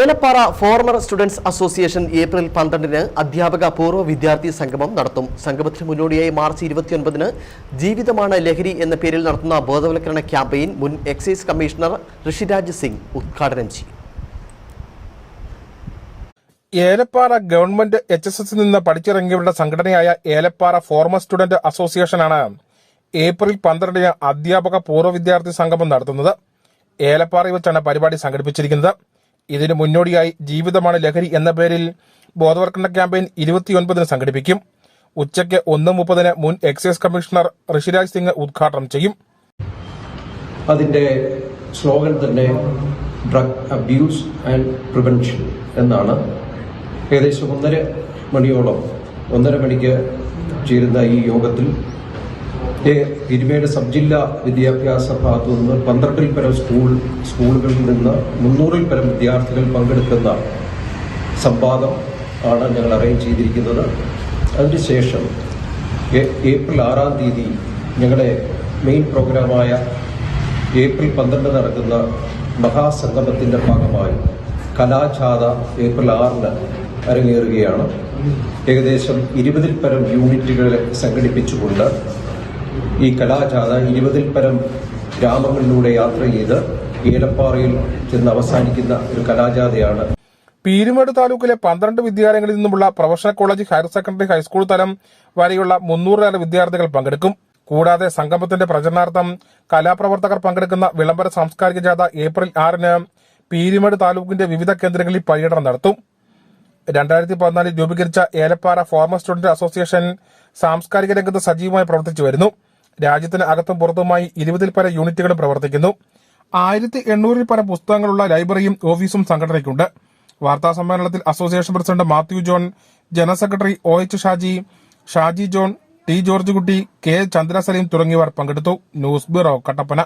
Elappara former students association April പന്ത്രണ്ടിന് അധ്യാപക പൂർവ വിദ്യാർത്ഥി സംഗമം നടത്തും. സംഗമത്തിന് മുന്നോടിയായി മാർച്ച് ഇരുപത്തിയൊൻപതിന് ജീവിതമാണ് ലഹരി എന്ന പേരിൽ നടത്തുന്ന ബോധവൽക്കരണ ക്യാമ്പയിൻ മുൻ എക്സൈസ് കമ്മീഷണർ ഋഷിരാജ് സിംഗ് ഉദ്ഘാടനം ചെയ്യും. ഏലപ്പാറ ഗവൺമെന്റ് എച്ച് എസ് എസിൽ നിന്ന് പഠിച്ചിറങ്ങിയവരുടെ സംഘടനയായ ഏലപ്പാറ ഫോർമർ സ്റ്റുഡന്റ് അസോസിയേഷനാണ് ഏപ്രിൽ പന്ത്രണ്ടിന് അധ്യാപക പൂർവ വിദ്യാർത്ഥി സംഗമം നടത്തുന്നത്. ഏലപ്പാറയിൽ വെച്ചാണ് പരിപാടി സംഘടിപ്പിച്ചിരിക്കുന്നത്. ഇതിനു മുന്നോടിയായി ജീവിതമാണ് ലഹരി എന്ന പേരിൽ ബോധവൽക്കരണ ക്യാമ്പയിൻ ഇരുപത്തിയൊൻപതിന് സംഘടിപ്പിക്കും. ഉച്ചയ്ക്ക് ഒന്ന് മുപ്പതിന് മുൻ എക്സൈസ് കമ്മീഷണർ ഋഷിരാജ് സിംഗ് ഉദ്ഘാടനം ചെയ്യും. അതിന്റെ സ്ലോഗൻ തന്നെ ഡ്രഗ് അബ്യൂസ് ആൻഡ് പ്രിവെൻഷൻ എന്നാണ്. ഏകദേശം ഒന്നര മണിയോളം ഒന്നര മണിക്ക് ചേരുന്ന ഈ യോഗത്തിൽ എരുമേട് സബ് ജില്ലാ വിദ്യാഭ്യാസ ഭാഗത്തു നിന്ന് പന്ത്രണ്ടിൽ പരം സ്കൂൾ സ്കൂളുകളിൽ നിന്ന് മുന്നൂറിൽ പരം വിദ്യാർത്ഥികൾ പങ്കെടുക്കുന്ന സംവാദം ആണ് ഞങ്ങൾ അറേഞ്ച് ചെയ്തിരിക്കുന്നത്. അതിനുശേഷം ഏപ്രിൽ ആറാം തീയതി ഞങ്ങളുടെ മെയിൻ പ്രോഗ്രാമായ ഏപ്രിൽ പന്ത്രണ്ട് നടക്കുന്ന മഹാസംഗമത്തിന്റെ ഭാഗമായി കലാജാഥ ഏപ്രിൽ ആറിന് അരങ്ങേറുകയാണ്. ഏകദേശം ഇരുപതിൽ പരം യൂണിറ്റുകളെ സംഘടിപ്പിച്ചുകൊണ്ട് ഈ കലാജാഥ ഇരുപതിൽ പരം ഗ്രാമങ്ങളിലൂടെ യാത്ര ചെയ്ത് ഏലപ്പാറയിൽ ചെന്ന് അവസാനിക്കുന്ന ഒരു കലാജാഥയാണ് പീരുമേട് താലൂക്കിലെ പന്ത്രണ്ട് വിദ്യാലയങ്ങളിൽ നിന്നുമുള്ള professional college higher secondary high school തലം വരെയുള്ള മുന്നൂറിലേറെ വിദ്യാർത്ഥികൾ പങ്കെടുക്കും. കൂടാതെ സംഗമത്തിന്റെ പ്രചരണാർത്ഥം കലാപ്രവർത്തകർ പങ്കെടുക്കുന്ന വിളംബര സാംസ്കാരിക ജാഥ ഏപ്രിൽ ആറിന് പീരുമേട് താലൂക്കിന്റെ വിവിധ കേന്ദ്രങ്ങളിൽ പര്യടനം നടത്തും. രണ്ടായിരത്തി പതിനാലിൽ രൂപീകരിച്ച ഏലപ്പാറ ഫോർമർ സ്റ്റുഡന്റ് അസോസിയേഷൻ സാംസ്കാരിക രംഗത്ത് സജീവമായി പ്രവർത്തിച്ചു വരുന്നു. രാജ്യത്തിന് അകത്തും പുറത്തുമായി ഇരുപതിൽ പര യൂണിറ്റുകളും പ്രവർത്തിക്കുന്നു. ആയിരത്തി എണ്ണൂറിൽ പരം പുസ്തകങ്ങളുള്ള ലൈബ്രറിയും ഓഫീസും സംഘടനയ്ക്കുണ്ട്. വാർത്താ സമ്മേളനത്തിൽ association president Mathew John general secretary O H Shaji Shaji John T George Kutty K Chandra Saleem തുടങ്ങിയവർ പങ്കെടുത്തു. News bureau Kattappana.